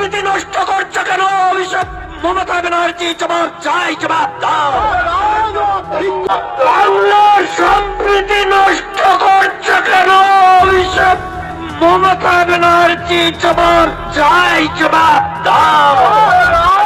সম্প্রীতি নষ্ট করছ কেন? অভিষেক মমতা ব্যানার্জি জবাব চাই, জবাব দাও। বাংলার সম্প্রীতি নষ্ট করছ কেন? অভিষেক মমতা ব্যানার্জি জবাব চাই, জবাব দাও।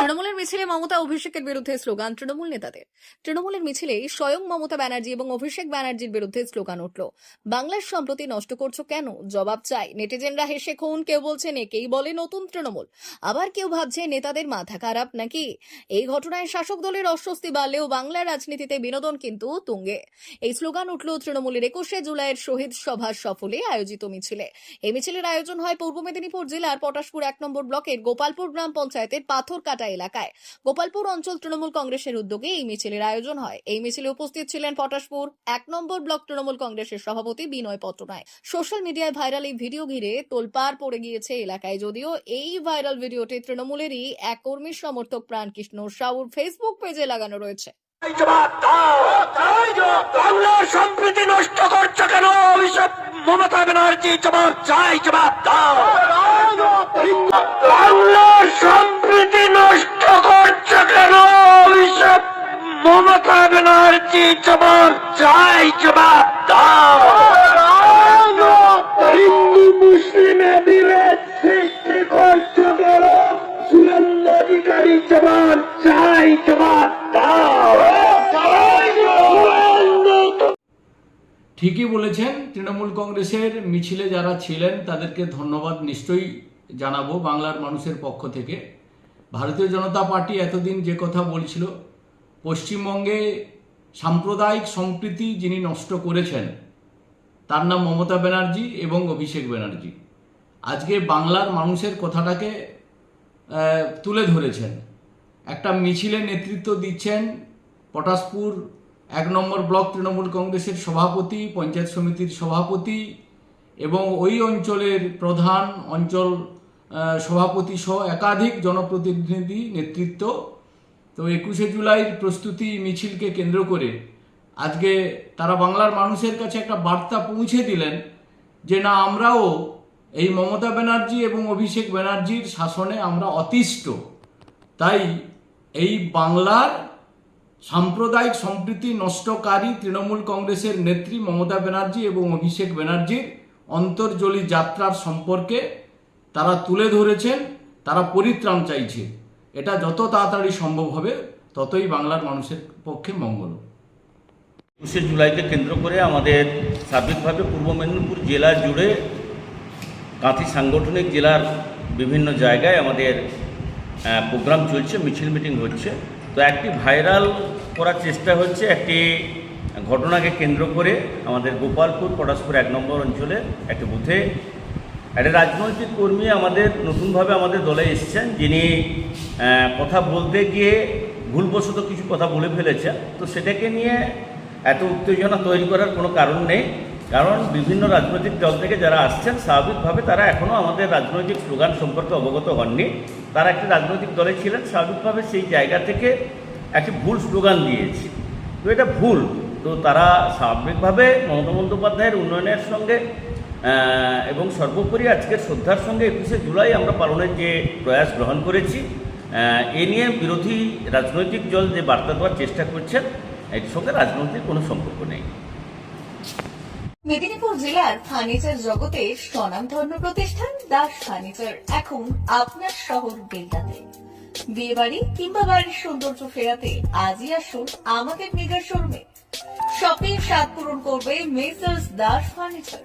তৃণমূলের মিছিলে মমতা অভিষেকের বিরুদ্ধে স্লোগান তৃণমূল নেতাদের। তৃণমূলের মিছিলে স্বয়ং মমতা ব্যানার্জি এবং অভিষেক ব্যানার্জির বিরুদ্ধে স্লোগান উঠল। বাংলার সম্প্রতি নষ্ট করছ কেন? জবাব চাই। নেটিজেনরা হেসে খুন, কেউ বলছেন একেই বলে নতুন তৃণমূল। আবার কেউ ভাবছে নেতাদের মাথা খারাপ নাকি? এই ঘটনায় শাসক দলের অস্বস্তি বাড়লেও বাংলার রাজনীতিতে বিনোদন কিন্তু তুঙ্গে। এই স্লোগান উঠল তৃণমূলের একুশে জুলাইয়ের শহীদ সভার সফলে আয়োজিত মিছিলে। এই মিছিলের আয়োজন হয় পূর্ব মেদিনীপুর জেলার পটাশপুর এক নম্বর ব্লকের গোপালপুর গ্রাম পঞ্চায়েতের পাথরকাটা এলাকায়। গোপালপুর অঞ্চল তৃণমূল কংগ্রেসের উদ্যোগে এই মিছিলের আয়োজন হয়। এই মিছিলে উপস্থিত ছিলেন পটাশপুর এক নম্বর ব্লক তৃণমূল কংগ্রেসের সভাপতি বিনয় পট্টনায় সোশ্যাল মিডিয়ায় ভাইরাল এই ভিডিও ঘিরে তোলপাড় পড়ে গিয়েছে এলাকায় যদিও এই ভাইরাল ভিডিওটি তৃণমূলেরই এক কর্মীর সমর্থক প্রাণকৃষ্ণ সাউর ফেসবুক পেজে লাগানো রয়েছে। জবাব বাংলার সম্প্রীতি নষ্ট করছ কেন? অভিষেক মমতা ব্যানার্জি জবাব চাই জবাব দাও! বাংলার সম্প্রীতি ব্যানার্জি জবাব চাই জবাব দাও। হিন্দু বিভেদ সৃষ্টি চাই জবাব ঠিকই বলেছেন তৃণমূল কংগ্রেসের মিছিলে যারা ছিলেন, তাদেরকে ধন্যবাদ নিশ্চয়ই জানাব বাংলার মানুষের পক্ষ থেকে। ভারতীয় জনতা পার্টি এতদিন যে কথা বলছিল পশ্চিমবঙ্গে সাম্প্রদায়িক সম্প্রীতি যিনি নষ্ট করেছেন, তার নাম মমতা ব্যানার্জি এবং অভিষেক ব্যানার্জি। আজকে বাংলার মানুষের কথাটাকে তুলে ধরেছেন। একটা মিছিলে নেতৃত্ব দিচ্ছেন পটাশপুর এক নম্বর ব্লক তৃণমূল কংগ্রেসের সভাপতি, পঞ্চায়েত সমিতির সভাপতি এবং ওই অঞ্চলের প্রধান অঞ্চল সভাপতি সহ একাধিক জনপ্রতিনিধি নেতৃত্ব তো একুশে জুলাইয়ের প্রস্তুতি মিছিলকে কেন্দ্র করে আজকে তারা বাংলার মানুষের কাছে একটা বার্তা পৌঁছে দিলেন যে না, আমরাও এই মমতা ব্যানার্জি এবং অভিষেক ব্যানার্জির শাসনে আমরা অতিষ্ঠ। তাই এই বাংলার সাম্প্রদায়িক সম্প্রীতি নষ্টকারী তৃণমূল কংগ্রেসের নেত্রী মমতা ব্যানার্জি এবং অভিষেক ব্যানার্জির অন্তর্জলী যাত্রার সম্পর্কে তারা তুলে ধরেছেন, তারা পরিত্রাণ চাইছে। এটা যত তাড়াতাড়ি সম্ভব হবে, ততই বাংলার মানুষের পক্ষে মঙ্গল একুশে জুলাইকে কেন্দ্র করে আমাদের সার্বিকভাবে পূর্ব মেদিনীপুর জেলা জুড়ে কাঁথি সাংগঠনিক জেলার বিভিন্ন জায়গায় আমাদের প্রোগ্রাম চলছে, মিছিল মিটিং হচ্ছে। তো একটি ভাইরাল করার চেষ্টা হচ্ছে, একটি ঘটনাকে কেন্দ্র করে আমাদের গোপালপুর, পটাশপুর এক নম্বর অঞ্চলে একটি বুথে একটা রাজনৈতিক কর্মী আমাদের, নতুনভাবে আমাদের দলে এসেছেন, যিনি কথা বলতে গিয়ে ভুলবশত কিছু কথা বলে ফেলেছে। তো সেটাকে নিয়ে এত উত্তেজনা তৈরি করার কোনো কারণ নেই। কারণ বিভিন্ন রাজনৈতিক দল থেকে যারা আসছেন, স্বাভাবিকভাবে তারা এখনও আমাদের রাজনৈতিক স্লোগান সম্পর্কে অবগত হননি। তারা একটি রাজনৈতিক দলে ছিলেন, স্বাভাবিকভাবে সেই জায়গা থেকে একটি ভুল স্লোগান দিয়েছে। তো এটা ভুল। তো তারা স্বাভাবিকভাবে মমতা বন্দ্যোপাধ্যায়ের উন্নয়নের সঙ্গে এবং সর্বোপরি আজকের শ্রদ্ধার সঙ্গে একুশে জুলাই আমরা পালনের যে প্রয়াস গ্রহণ করেছি এ নিয়ে বিরোধী রাজনৈতিক দল যে বার্তা দেওয়ার চেষ্টা করছেন এর সঙ্গে রাজনৈতিক কোনো সম্পর্ক নেই। মেদিনীপুর জেলার ফার্নিচার জগতে স্বনামধন্য প্রতিষ্ঠান, দাস ফার্নিচার এখন আপনার শহর বেলদাতে বিয়ে বাড়ি কিংবা বাড়ির সৌন্দর্য ফেরাতে আজই আসুন আমাদের মেগা শোরুমে। শপিং স্বাদ পূরণ করবে messrs Das furniture.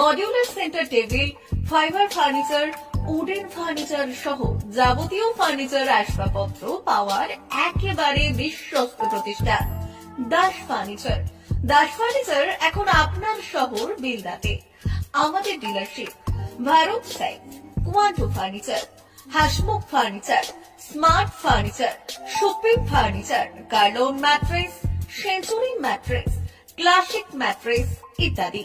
modular centre table, fibre furniture, wooden furniture সহ যাবতীয় ফার্নিচার, আসবাবপত্র পাওয়ার একেবারে বিশ্বস্ত প্রতিষ্ঠান। দাস ফার্নিচার। দাস ফার্নিচার এখন আপনার শহর বিলদাতে। আমাদের dealership, Bharat site, Quanto furniture, Hasmukh furniture, smart furniture, supreme furniture, Kurlon mattress, century mattress, classic mattress ইত্যাদি।